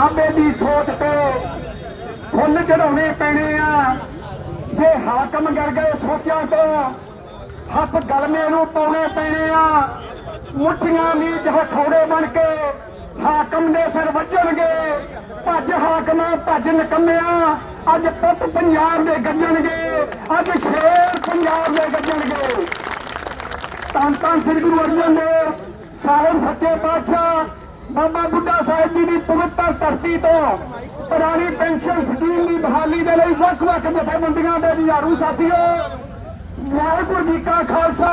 ਆਪੇ ਦੀ ਸੋਚ ਤੇ ਫੁੱਲ ਚੜਾਉਣੇ ਪੈਣੇ ਆ। ਜੇ ਹਾਕਮ ਕਰ ਗਏ ਸੋਚਾਂ ਤੋਂ, ਹੱਥ ਗਲਮੇ ਨੂੰ ਪਾਉਣੇ ਪੈਣੇ ਆ। ਮੁੱਠੀਆਂ ਨੀਚ ਹਥੌੜੇ ਬਣ ਕੇ ਹਾਕਮ ਦੇ ਸਿਰ ਵੱਜਣਗੇ। ਭੱਜ ਹਾਕਮਾਂ, ਭੱਜ ਨਿਕੰਮਿਆ, ਅੱਜ ਪੁੱਤ ਪੰਜਾਬ ਦੇ ਗੱਜਣਗੇ, ਅੱਜ ਸ਼ੇਰ ਪੰਜਾਬ ਦੇ ਗੱਜਣਗੇ। ਧੰਨ ਧੰਨ ਸ੍ਰੀ ਗੁਰੂ ਅਰਜਨ ਦੇਵ ਸਾਹਿਬ ਸੱਚੇ ਪਾਤਸ਼ਾਹ ਬਾਬਾ ਬੁੱਢਾ ਸਾਹਿਬ ਜੀ ਦੀ ਪਵਿੱਤਰ ਧਰਤੀ ਤੋਂ ਪੁਰਾਣੀ ਪੈਨਸ਼ਨ ਸਕੀਮ ਦੀ ਬਹਾਲੀ ਦੇ ਲਈ ਵੱਖ-ਵੱਖ ਜਥੇਬੰਦੀਆਂ ਦੇ ਹਜ਼ਾਰੂ ਸਾਥੀਓ, ਵਾਹਿਗੁਰੂ ਜੀ ਕਾ ਖਾਲਸਾ,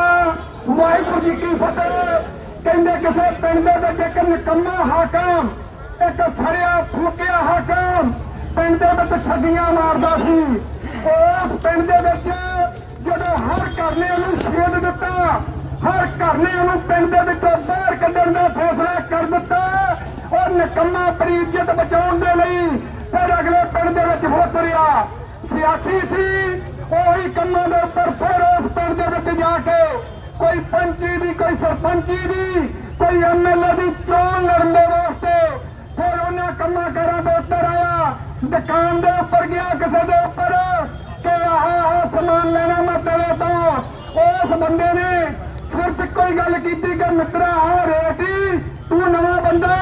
ਵਾਹਿਗੁਰੂ ਜੀ ਕੀ ਫਤਿਹ। ਕਹਿੰਦੇ ਕਿਸੇ ਪਿੰਡ ਦੇ ਵਿੱਚ ਇੱਕ ਨਿਕੰਮਾ ਹਾਕਮ, ਇੱਕ ਸੜਿਆ ਫੂਕਿਆ ਹਾਕਮ ਪਿੰਡ ਦੇ ਵਿੱਚ ਠੱਗੀਆਂ ਮਾਰਦਾ ਸੀ। ਉਸ ਪਿੰਡ ਦੇ ਵਿੱਚ ਜਦੋਂ ਹਰ ਕਰਨੇ ਨੂੰ ਛੇਦ ਦਿੱਤਾ, ਹਰ ਕਰਨੇ ਨੂੰ ਪਿੰਡ ਦੇ ਵਿੱਚੋਂ ਕੱਢਣ ਦਾ ਫੈਸਲਾ ਕਰ ਦਿੱਤਾ ਉਹ ਨਿਕੰਮਾ ਆਪਣੀ ਇੱਜ਼ਤ ਬਚਾਉਣ ਦੇ ਲਈ ਫਿਰ ਅਗਲੇ ਪਿੰਡ ਦੇ ਵਿੱਚ ਹੋ ਤੁਰਿਆ। ਸਿਆਸੀ ਸੀ, ਉਹੀ ਕੰਮਾਂ ਦੇ ਉੱਪਰ ਫਿਰ ਉਸ ਪਿੰਡ ਦੇ ਵਿੱਚ ਜਾ ਕੇ ਕੋਈ ਪੰਚੀ ਦੀ, ਕੋਈ ਸਰਪੰਚੀ ਦੀ, ਕੋਈ ਐਮਐਲਏ ਦੀ ਚੋਣ ਲੜਨ ਦੇ ਵਾਸਤੇ ਫਿਰ ਉਹਨਾਂ ਕੰਮਾਂ ਕਾਰਾਂ ਦੇ ਉੱਤਰ ਆਇਆ। ਦੁਕਾਨ ਦੇ ਉੱਪਰ ਗਿਆ ਕਿਸੇ ਦੇ ਉੱਪਰ ਕਿ ਆਹ ਆਹ ਸਮਾਨ ਲੈਣਾ ਮੈਂ ਤੇਰੇ ਤੋਂ ਉਸ ਬੰਦੇ ਨੇ ਸਿਰਫ ਗੱਲ ਕੀਤੀ ਕਿ ਮਿੱਤਰਾ ਆ ਰੇਟੀ ਤੂੰ ਨਵਾਂ ਬੰਦਾ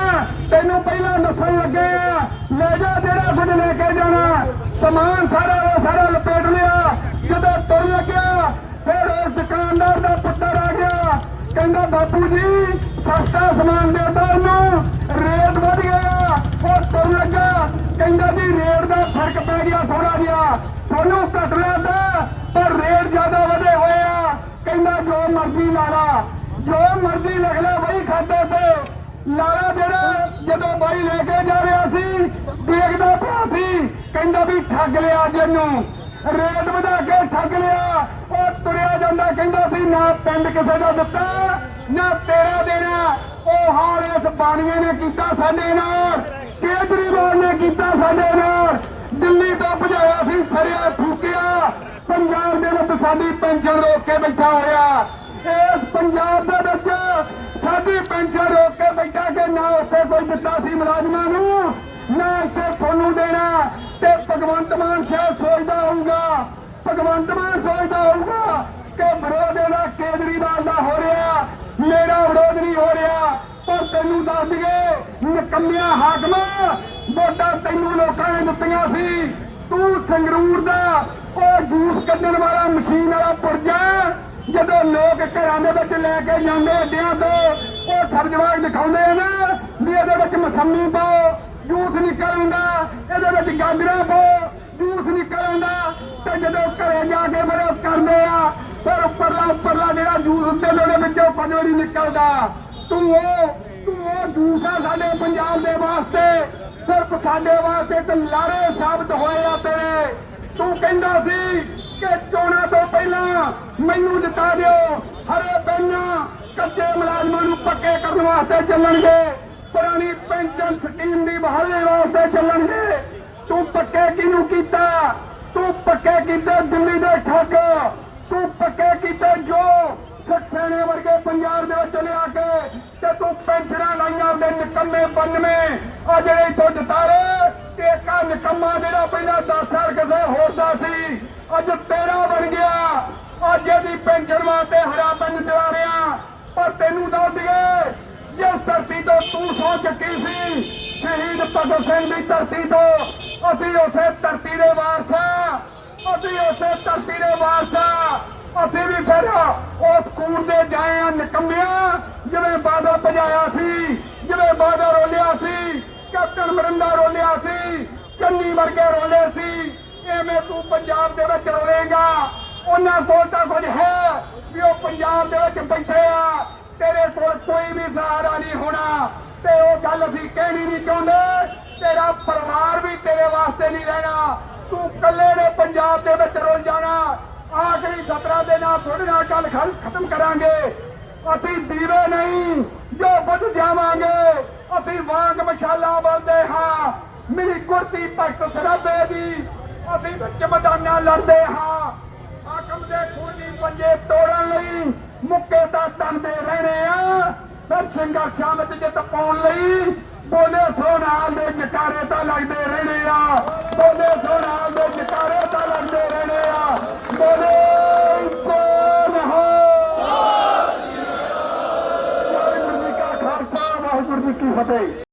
ਤੈਨੂੰ ਪਹਿਲਾਂ ਦੱਸਣ ਲੱਗੇ ਆ, ਲੈ ਜਾ ਜਿਹੜਾ ਕੁਝ ਲੈ ਕੇ ਜਾਣਾ। ਸਮਾਨ ਸਾਰਾ ਦਾ ਸਾਰਾ ਲਪੇਟ ਲਿਆ, ਜਦੋਂ ਤੁਰ ਲੱਗਿਆ, ਫਿਰ ਉਸ ਦੁਕਾਨਦਾਰ ਦਾ ਪੁੱਤਰ ਆ ਗਿਆ। ਕਹਿੰਦਾ, ਬਾਪੂ ਜੀ, ਸਸਤਾ ਸਮਾਨ ਦੇ ਉਹਨੂੰ, ਰੇਟ ਵਧ ਗਿਆ ਉਹ ਤੁਰ ਲੱਗਾ, ਕਹਿੰਦਾ, ਜੀ, ਰੇਟ ਦਾ ਫ਼ਰਕ ਪੈ ਗਿਆ ਥੋੜਾ ਜਿਹਾ, ਸਾਨੂੰ ਘੱਟ ਲੱਗਦਾ, ਪਰ ਰੇਟ ਜ਼ਿਆਦਾ ਵਧੇ ਹੋਏ ਆ। ਕਹਿੰਦਾ, ਜੋ ਮਰਜ਼ੀ ਲਾ ਲਾ। ਜੋ ਮਰਜ਼ੀ ਲਿਖ ਲੈ ਬਈ ਖਾਤੇ ਤੇ। ਲਾਰਾ ਜਿਹੜਾ ਜਦੋਂ ਬਾਈ ਲੈ ਕੇ ਜਾ ਰਿਹਾ ਸੀ, ਦੇਖਦਾ ਪਿਆ ਸੀ, ਕਹਿੰਦਾ ਵੀ ਠੱਗ ਲਿਆ ਅੱਜ ਰੇਟ ਵਧਾ ਕੇ ਠੱਗ ਲਿਆ। ਉਹ ਤੁਰਿਆ ਜਾਂਦਾ, ਕਹਿੰਦਾ ਸੀ, ਨਾ ਪਿੰਡ ਕਿਸੇ ਦਾ ਦਿੱਤਾ, ਨਾ ਤੇਰਾ ਦੇਣਾ। ਉਹ ਹਾਲ ਇਸ ਬਾਣੀਏ ਨੇ ਕੀਤਾ ਸਾਡੇ ਨਾਲ। ਕੇਜਰੀਵਾਲ ਨੇ ਕੀਤਾ ਸਾਡੇ ਨਾਲ। ਦਿੱਲੀ ਤੋਂ ਭਜਾਇਆ ਸੀ, ਸਰਿਆ ਥੂਕਿਆ ਪੰਜਾਬ ਦੇ ਵਿੱਚ ਸਾਡੀ ਪੈਨਸ਼ਨ ਰੋਕ ਕੇ ਬੈਠਾ ਹੋਇਆ। ਇਸ ਪੰਜਾਬ ਦੇ ਵਿੱਚ ਸਾਡੀ ਪੈਨਸ਼ਨ ਰੋਕ ਕੇ ਬੈਠਾ ਕਿ ਨਾ ਉੱਥੇ ਕੋਈ ਦਿੱਤਾ ਸੀ ਮੁਲਾਜ਼ਮਾਂ ਨੂੰ, ਨਾ ਇੱਥੇ ਤੁਹਾਨੂੰ ਦੇਣਾ ਤੇ ਭਗਵੰਤ ਮਾਨ ਸ਼ਾਇਦ ਸੋਚਦਾ ਹੋਊਗਾ, ਭਗਵੰਤ ਮਾਨ ਸੋਚਦਾ ਹੋਊਗਾ ਕਿ ਵਿਰੋਧ ਇਹਦਾ ਕੇਜਰੀਵਾਲ ਦਾ ਹੋ ਰਿਹਾ, ਮੇਰਾ ਵਿਰੋਧ ਨਹੀਂ ਹੋ ਰਿਹਾ। ਪਰ ਤੈਨੂੰ ਦੱਸ ਦਈਏ, ਨਿਕੰਮਿਆ ਹਾਕਮਾ ਵੋਟਾਂ ਤੈਨੂੰ ਲੋਕਾਂ ਨੇ ਦਿੱਤੀਆਂ ਸੀ। ਤੂੰ ਸੰਗਰੂਰ ਦਾ, ਉਹ ਜੂਸ ਕੱਢਣ ਵਾਲਾ ਮਸ਼ੀਨ ਵਾਲਾ ਪੁਰਜਾ। ਜਦੋਂ ਲੋਕ ਘਰਾਂ ਦੇ ਵਿੱਚ ਲੈ ਕੇ ਜਾਂਦੇ ਅੱਡਿਆਂ ਤੋਂ, ਉਹ ਸਰਜਵਾਗ ਦਿਖਾਉਂਦੇ ਆ ਨਾ, ਵੀ ਇਹਦੇ ਵਿੱਚ ਮਸੰਮੀ ਪਾਓ ਜੂਸ ਨਿਕਲ ਆਉਂਦਾ, ਇਹਦੇ ਵਿੱਚ ਗਾਜਰਾਂ ਪਾਓ ਜੂਸ ਨਿਕਲ ਆਉਂਦਾ, ਤੇ ਜਦੋਂ ਘਰੇ ਜਾ ਕੇ ਮੇਰੇ ਕਰਦੇ ਆ, ਫਿਰ ਉੱਪਰਲਾ ਉੱਪਰਲਾ ਜਿਹੜਾ ਜੂਸ ਉੱਤੇ ਦੇ ਉਹਦੇ ਵਿੱਚੋਂ ਕੁਝ ਨਿਕਲਦਾ। ਤੂੰ ਉਹ ਤੂੰ ਉਹ ਜੂਸ ਆ ਸਾਡੇ ਪੰਜਾਬ ਦੇ ਵਾਸਤੇ, ਸਿਰਫ ਸਾਡੇ ਵਾਸਤੇ ਤੇ ਲਾਰੇ ਸਾਬਤ ਹੋਏ ਆ ਤੇਰੇ। ਤੂੰ ਕਹਿੰਦਾ ਸੀ ਕਿ ਚੋਣਾਂ ਤੋਂ ਪਹਿਲਾਂ ਮੈਨੂੰ ਜਿਤਾ ਦਿਓ। ਹਰੇ ਪੈਨਾਂ ਕੱਚੇ ਮੁਲਾਜ਼ਮਾਂ ਨੂੰ ਪੱਕੇ ਕਰਨ ਵਾਸਤੇ ਚੱਲਣਗੇ। ਪੁਰਾਣੀ ਪੈਨਸ਼ਨ ਸਕੀਮ ਦੀ ਬਹਾਲੀ ਵਾਸਤੇ ਚੱਲਣਗੇ। ਤੂੰ ਪੱਕੇ ਕਿਹਨੂੰ ਕੀਤਾ? ਤੂੰ ਪੱਕੇ ਕੀਤੇ ਦਿੱਲੀ ਦੇ ਠੱਗ। ਤੂੰ ਪੱਕੇ ਕੀਤੇ ਜੋ ਸਖਸੇਨੇ ਵਰਗੇ ਪੰਜਾਬ ਦੇ ਵਿੱਚ ਲਿਆ ਕੇ ਤੇ ਤੂੰ ਪੈਨਸ਼ਨਾਂ ਲਾਈਆਂ ਦੇ ਨਿਕੰਮੇ 92 ਆ ਜਿਹੜੇ ਇੱਥੋਂ ਜਤਾਰੇ, ਤੇ ਇੱਕ ਨਿਕੰਮਾ ਜਿਹੜਾ ਪਹਿਲਾਂ 10 ਸਾਲ ਕਿਸੇ ਹੋਰ ਸੀ। ਅੱਜ ਤੇਰਾ ਬਣ ਗਿਆ। ਅੱਜ ਇਹਦੀ ਪੈਨਸ਼ਨ ਵਾਸਤੇ ਹਰਾ ਪਿੰਡ ਚਲਾ ਰਿਹਾ। ਪਰ ਤੈਨੂੰ ਦੱਸ ਦਈਏ, ਜਿਸ ਧਰਤੀ ਤੋਂ ਤੂੰ ਸੌ ਚੱਕੀ ਸੀ, ਸ਼ਹੀਦ ਭਗਤ ਸਿੰਘ ਦੀ ਧਰਤੀ ਤੋਂ, ਅਸੀਂ ਉਸੇ ਧਰਤੀ ਦੇ ਵਾਰਸ ਹਾਂ ਅਸੀਂ ਉਸੇ ਧਰਤੀ ਦੇ ਵਾਰਸ ਹਾਂ ਅਸੀਂ ਵੀ ਫਿਰ ਉਸ ਕੂੜ ਦੇ ਜਾਏ ਆ ਨਿਕੰਮਿਆ, ਜਿਵੇਂ ਬਾਦਲ ਭਜਾਇਆ ਸੀ, ਜਿਵੇਂ ਬਾਦਲ ਰੋਲਿਆ ਸੀ, ਕੈਪਟਨ ਮਰਿੰਦਾ ਰੋਲਿਆ ਸੀ, ਚੰਨੀ ਵਰਗੇ ਰੋਲੇ ਸੀ। ਐਵੇਂ ਤੂੰ ਪੰਜਾਬ ਦੇ ਵਿੱਚ ਰਹੇਗਾ ਉਹਨਾਂ ਕੋਲ ਤਾਂ ਕੁਝ ਹੈ ਵੀ ਉਹ ਪੰਜਾਬ ਦੇ ਵਿੱਚ ਬੈਠੇ ਆ। ਤੇਰੇ ਕੋਲ ਕੋਈ ਵੀ ਸਹਾਰਾ ਨਹੀਂ ਹੋਣਾ ਤੇ ਉਹ ਗੱਲ ਅਸੀਂ ਕਹਿਣੀ ਨਹੀਂ ਚਾਹੁੰਦੇ। ਤੇਰਾ ਪਰਿਵਾਰ ਵੀ ਤੇਰੇ ਵਾਸਤੇ ਨਹੀਂ ਰਹਿਣਾ। ਤੂੰ ਇਕੱਲੇ ਨੇ ਪੰਜਾਬ ਦੇ ਵਿੱਚ ਰੁੱਲ ਜਾਣਾ। ਆਖਰੀ ਸਤਰਾ ਦੇ ਨਾਲ ਤੁਹਾਡੇ ਨਾਲ ਗੱਲ ਖਤਮ ਕਰਾਂਗੇ। ਅਸੀਂ ਦੀਵੇ ਨਹੀਂ, ਜੋ ਬੁੱਝ ਜਾਵਾਂਗੇ। ਅਸੀਂ ਵਾਂਗ ਮਸ਼ਾਲਾ ਬੰਦੇ ਹਾਂ। ਮੇਰੀ ਕੁਰਤੀ ਭਗਤ ਸਰਾਬੇ ਦੀ ਅਸੀਂ ਵਿੱਚ ਮੈਦਾਨਾਂ ਲੜਦੇ ਹਾਂ। ਹਾਕਮ ਦੇ ਖੂਨ ਪੰਜੇ ਤੋੜਨ ਲਈ ਮੁੱਕੇ ਤਾਂ ਤੰਦੇ ਰਹਿਣੇ ਆ। ਫਿਰ ਸੰਘਰਸ਼ਾਂ ਵਿੱਚ ਜਿੱਤ ਪਾਉਣ ਲਈ ਬੋਲੇ ਸੋਨਾਲ ਦੇ ਜਕਾਰੇ ਤਾਂ ਲੱਗਦੇ ਰਹਿਣੇ ਆ। ਬੋਲੇ ਸੋਨਾਲ ਦੇ ਜਕਾਰੇ ਤਾਂ ਲੱਗਦੇ ਰਹਿਣੇ ਆ। ਬੋਲੇ ਸੋਨਾਲ ਵਾਹਿਗੁਰੂ ਜੀ ਕਾ ਖਾਲਸਾ, ਵਾਹਿਗੁਰੂ ਜੀ ਕੀ ਫਤਿਹ।